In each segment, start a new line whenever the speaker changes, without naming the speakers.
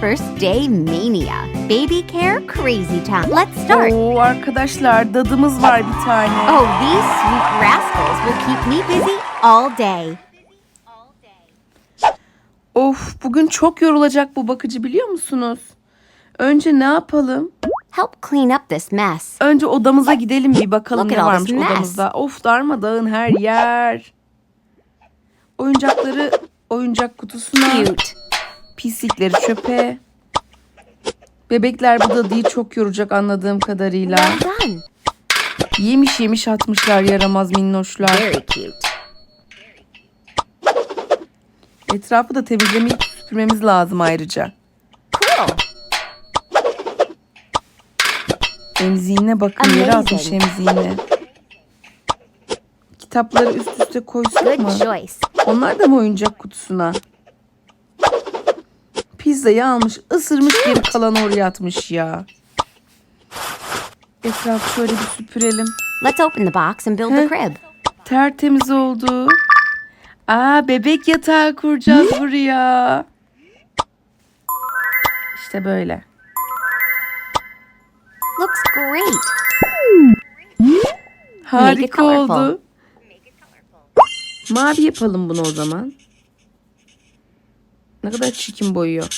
first day mania. Baby care crazy time. Let's start.
Oo arkadaşlar dadımız var bir tane.
Oh, these sweet rascals will keep me busy all day.
Of bugün çok yorulacak bu bakıcı biliyor musunuz? Önce ne yapalım?
Help clean up this mess.
Önce odamıza gidelim bir bakalım
Look
ne
all
varmış
this mess.
odamızda. Of darmadağın her yer. Oyuncakları oyuncak kutusuna.
Cute.
Pislikleri çöpe. Bebekler bu dadıyı çok yoracak anladığım kadarıyla.
Done.
Yemiş yemiş atmışlar yaramaz minnoşlar.
Very cute.
Etrafı da temizlemeyip süpürmemiz lazım ayrıca.
Cool.
Emziğine bakın yere atmış emziğine. Kitapları üst üste koysak mı? Onlar da mı oyuncak kutusuna? Pizzayı almış, ısırmış geri kalanı oraya atmış ya. Etrafı şöyle bir süpürelim.
Let's open the box and build the crib.
Tertemiz oldu. Aa bebek yatağı kuracağız buraya. İşte böyle.
Looks great.
Harika oldu. Mavi yapalım bunu o zaman. Ne kadar çirkin boyuyor.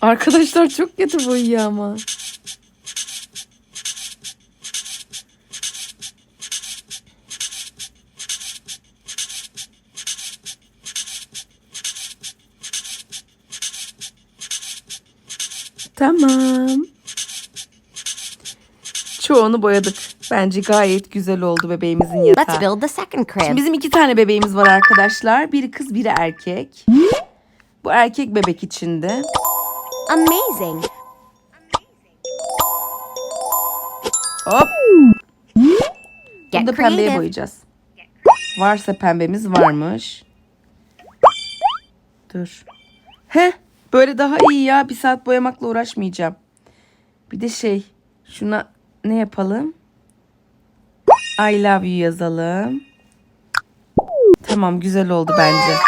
Arkadaşlar çok kötü boyuyor ama. Tamam. Çoğunu boyadık. Bence gayet güzel oldu bebeğimizin
Let's
yatağı.
build the second
Şimdi
crib.
bizim iki tane bebeğimiz var arkadaşlar. Biri kız, biri erkek. Bu erkek bebek içinde.
Amazing.
Hop. Bunu
Get
da pembeye
creative.
boyayacağız. Varsa pembemiz varmış. Dur. Heh. Böyle daha iyi ya. Bir saat boyamakla uğraşmayacağım. Bir de şey. Şuna ne yapalım? I love you yazalım. Tamam güzel oldu bence.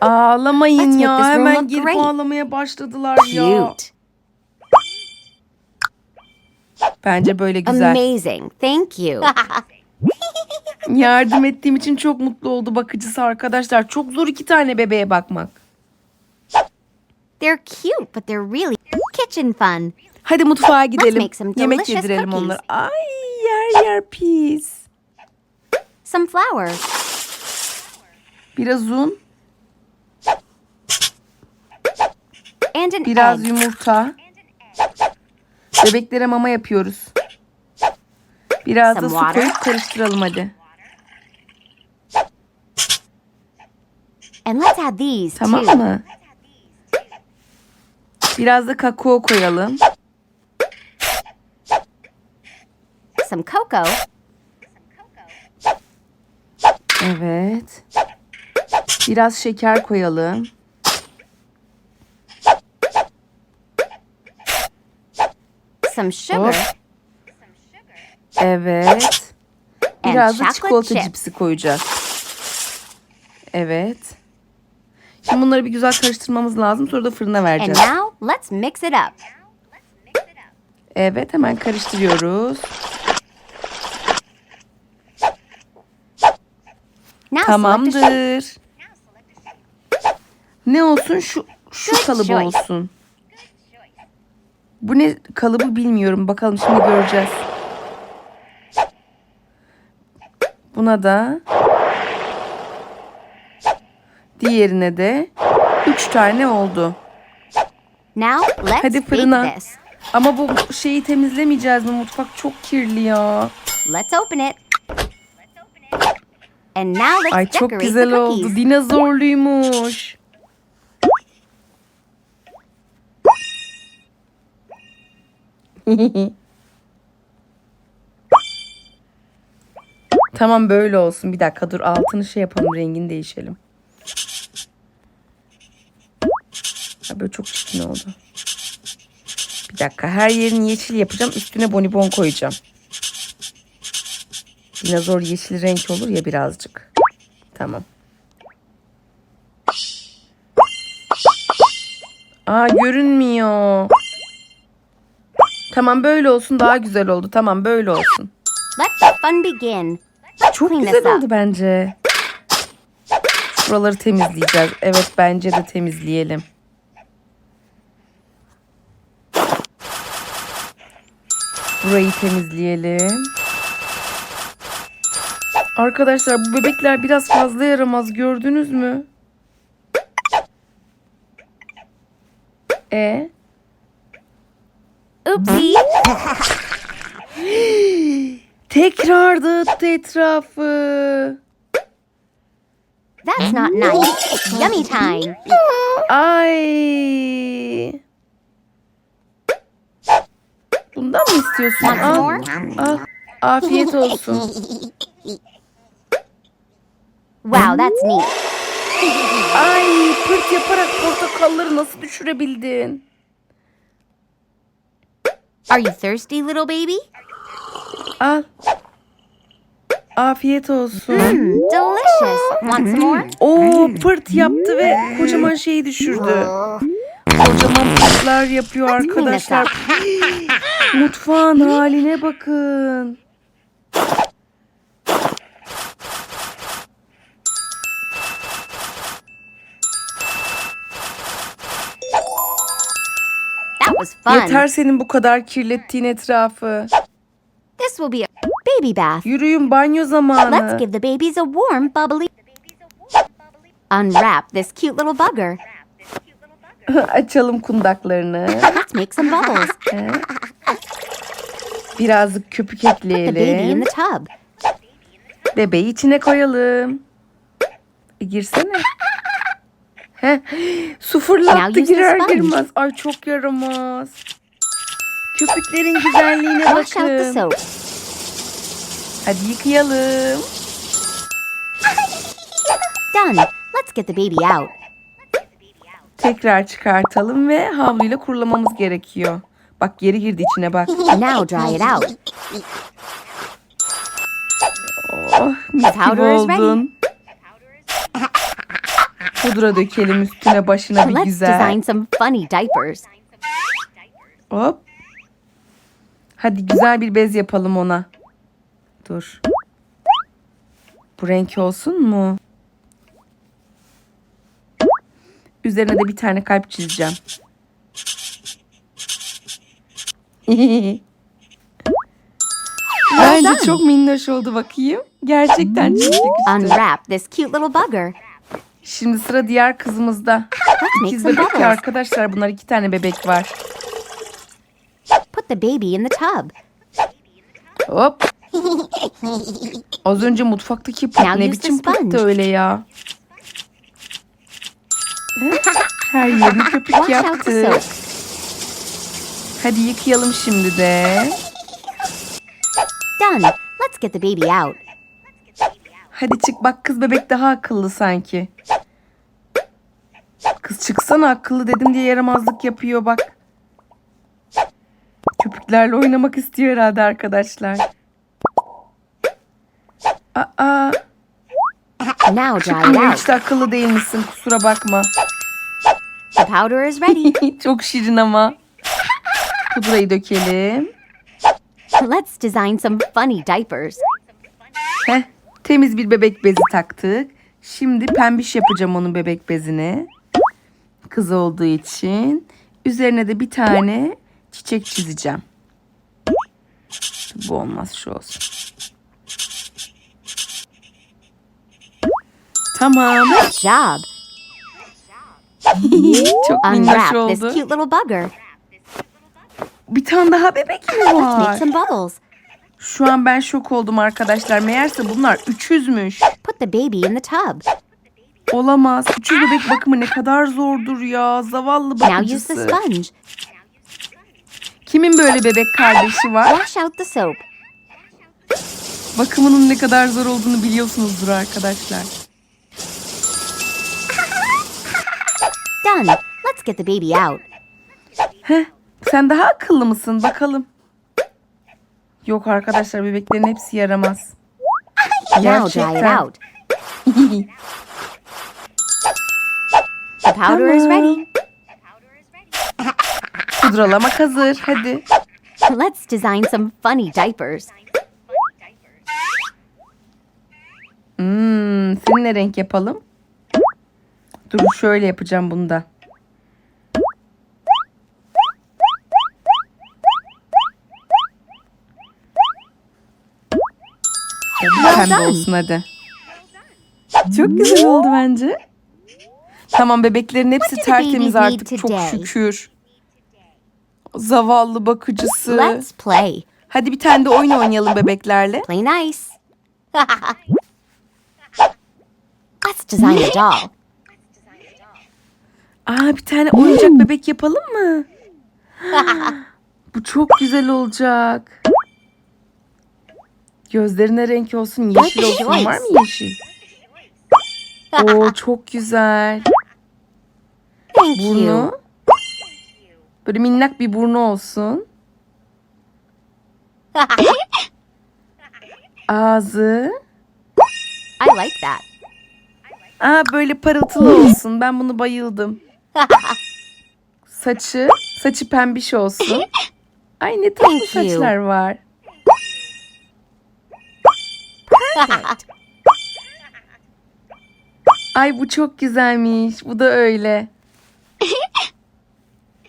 Ağlamayın
Let's
ya. Hemen gelip
great.
ağlamaya başladılar ya. Bence böyle güzel.
Amazing. Thank you.
Yardım ettiğim için çok mutlu oldu bakıcısı arkadaşlar. Çok zor iki tane bebeğe bakmak.
they're cute, but they're really kitchen fun.
Hadi mutfağa gidelim.
make some
Yemek
delicious
yedirelim
cookies.
onlara. Ay yer yer pis.
Some flour.
Biraz un,
And an
biraz
egg.
yumurta. Bebeklere mama yapıyoruz. Biraz da
Some
su
water.
koyup karıştıralım hadi.
And let's add these
Tamam
too.
mı? Biraz da kakao koyalım.
Some cocoa.
Evet. Biraz şeker koyalım.
Some sugar.
Hop. Evet.
And
Biraz da çikolata
chips.
cipsi koyacağız. Evet. Şimdi bunları bir güzel karıştırmamız lazım. Sonra da fırına
And
vereceğiz.
now let's mix it up.
Evet hemen karıştırıyoruz.
Now select a shape.
Tamamdır. Ne olsun şu şu kalıbı olsun. Bu ne kalıbı bilmiyorum. Bakalım şimdi göreceğiz. Buna da diğerine de üç tane oldu.
Now let's
Hadi fırına. Ama bu şeyi temizlemeyeceğiz mi? Mutfak çok kirli ya.
Let's open it. And now let's
Ay çok güzel oldu. Dinozorluymuş. tamam böyle olsun. Bir dakika dur altını şey yapalım rengini değişelim. Ha, böyle çok çirkin oldu. Bir dakika her yerini yeşil yapacağım. Üstüne bonibon koyacağım. Dinozor yeşil renk olur ya birazcık. Tamam. Aa görünmüyor. Tamam böyle olsun daha güzel oldu. Tamam böyle olsun.
Let the fun begin.
Çok güzel oldu bence. Şuraları temizleyeceğiz. Evet bence de temizleyelim. Burayı temizleyelim. Arkadaşlar bu bebekler biraz fazla yaramaz gördünüz mü? E
Oopsie.
tekrar dağıttı etrafı.
That's not nice. Yummy time.
Ay. Bundan mı istiyorsun? Al. Al. Afiyet olsun.
Wow, that's neat.
Ay pırt yaparak portakalları nasıl düşürebildin?
Are you thirsty, little baby?
Al. Afiyet olsun.
Hmm, delicious. Want some more?
Oo pırt yaptı ve kocaman şeyi düşürdü. Kocaman pırtlar yapıyor arkadaşlar. Mutfağın haline bakın.
Fun.
Yeter senin bu kadar kirlettiğin etrafı.
This will be a baby bath.
Yürüyün banyo zamanı.
Let's give the babies a warm, bubbly. Unwrap this cute little bugger.
Açalım kundaklarını.
Let's make some bubbles.
Birazcık köpük
The baby in
ekleyelim.
the tub.
Bebeği içine koyalım. E, girsene. Heh. Su fırlattı girer girmez. Ay çok yaramaz. Köpüklerin güzelliğine bakın. Hadi yıkayalım.
Done. Let's get the baby out.
Tekrar çıkartalım ve havluyla kurulamamız gerekiyor. Bak geri girdi içine bak.
Now dry it out.
Oh, mis gibi oldun. Pudra dökelim üstüne başına bir
Let's
güzel.
design some funny diapers.
Hop. Hadi güzel bir bez yapalım ona. Dur. Bu renk olsun mu? Üzerine de bir tane kalp çizeceğim. Bence çok minnoş oldu bakayım. Gerçekten çok yakıştı.
Unwrap this cute little bugger.
Şimdi sıra diğer kızımızda. İkiz bebek ya arkadaşlar. Bunlar iki tane bebek var.
Put the baby in the tub.
Hop. Az önce mutfaktaki
Now
ne biçim
sponge.
öyle ya. Her yerini köpük yaptı. Hadi yıkayalım şimdi de.
Done. Let's get the baby out.
Hadi çık bak kız bebek daha akıllı sanki. Kız çıksana akıllı dedim diye yaramazlık yapıyor bak. Köpüklerle oynamak istiyor herhalde arkadaşlar. Aa,
Now dry
hiç de akıllı değilmişsin kusura bakma.
The powder is ready.
Çok şirin ama. Pudrayı dökelim.
Let's design some funny diapers.
Heh, temiz bir bebek bezi taktık. Şimdi pembiş yapacağım onun bebek bezini. Kız olduğu için. Üzerine de bir tane çiçek çizeceğim. Bu olmaz şu olsun. Tamam.
Good job.
Çok minnoş
Unwrap this
oldu.
cute little bugger.
Bir tane daha bebek mi
Let's make
var?
some bubbles.
Şu an ben şok oldum arkadaşlar. Meğerse bunlar 300'müş.
Put the baby in the tub.
Olamaz. Küçük bebek bakımı ne kadar zordur ya. Zavallı
Now use the
bakıcısı.
sponge.
Kimin böyle bebek kardeşi var?
Wash out the soap.
Bakımının ne kadar zor olduğunu biliyorsunuzdur arkadaşlar.
Done. Let's get the baby out.
Heh, Sen daha akıllı mısın? Bakalım. Yok arkadaşlar bebeklerin hepsi yaramaz. Gerçekten.
The powder is ready.
Pudralamak hazır. Hadi.
Let's design some funny diapers.
Hmm, seni ne renk yapalım? Dur şöyle yapacağım bunu Pembe olsun hadi. Çok güzel oldu bence. Tamam bebeklerin hepsi tertemiz artık çok şükür. Zavallı bakıcısı.
Let's play.
Hadi bir tane de oyun oynayalım bebeklerle.
Play nice. Let's design a doll.
Aa bir tane oyuncak bebek yapalım mı? Bu çok güzel olacak. Gözlerine renk olsun, yeşil olsun. Var mı yeşil? Oo çok güzel. Burnu. Böyle minnak bir burnu olsun. Ağzı.
I like that.
Aa böyle parıltılı olsun. Ben bunu bayıldım. Saçı. Saçı pembiş olsun. Ay ne tatlı saçlar var.
Perfect.
Ay bu çok güzelmiş. Bu da öyle.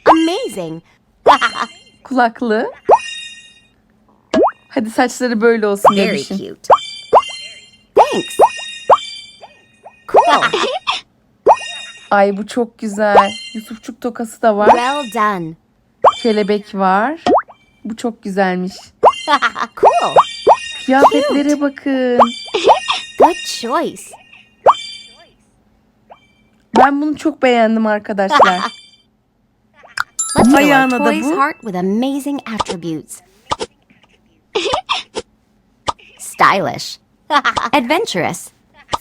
Amazing.
Kulaklı. Hadi saçları böyle olsun
Very
bebişim.
cute. Thanks. Cool.
Ay bu çok güzel. Yusufçuk tokası da var.
Well done.
Kelebek var. Bu çok güzelmiş.
Cool.
Kıyafetlere bakın.
Good choice.
Ben bunu çok beğendim arkadaşlar. Ayağına da bu.
heart with amazing attributes. Stylish. Adventurous.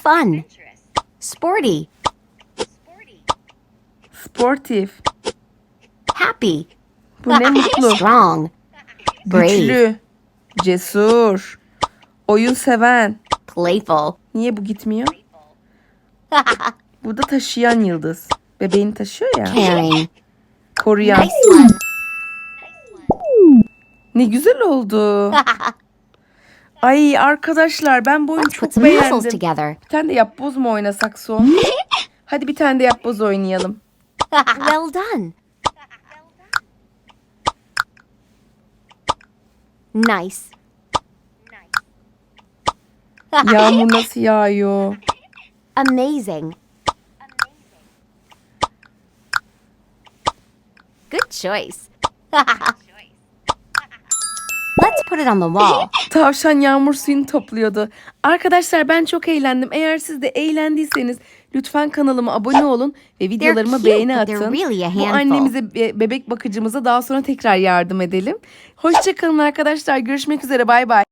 Fun. Sporty.
Sportif.
Happy.
Bu ne mutlu.
Strong. Brave.
Güçlü. Cesur. Oyun seven.
Playful.
Niye bu gitmiyor? Bu da taşıyan yıldız. Bebeğini taşıyor ya.
Caring.
Koruyan. Ne güzel oldu. Ay arkadaşlar ben bu oyunu çok beğendim. Bir tane de yapboz mu oynasak son? Hadi bir tane de yapboz oynayalım.
well done. Nice.
Yağmur nasıl yağıyor?
Amazing. Good choice. Let's put it on the wall.
Tavşan yağmur suyunu topluyordu. Arkadaşlar ben çok eğlendim. Eğer siz de eğlendiyseniz lütfen kanalıma abone olun ve videolarıma beğeni atın.
really
Bu annemize be- bebek bakıcımıza daha sonra tekrar yardım edelim. Hoşçakalın arkadaşlar. Görüşmek üzere. Bay bay.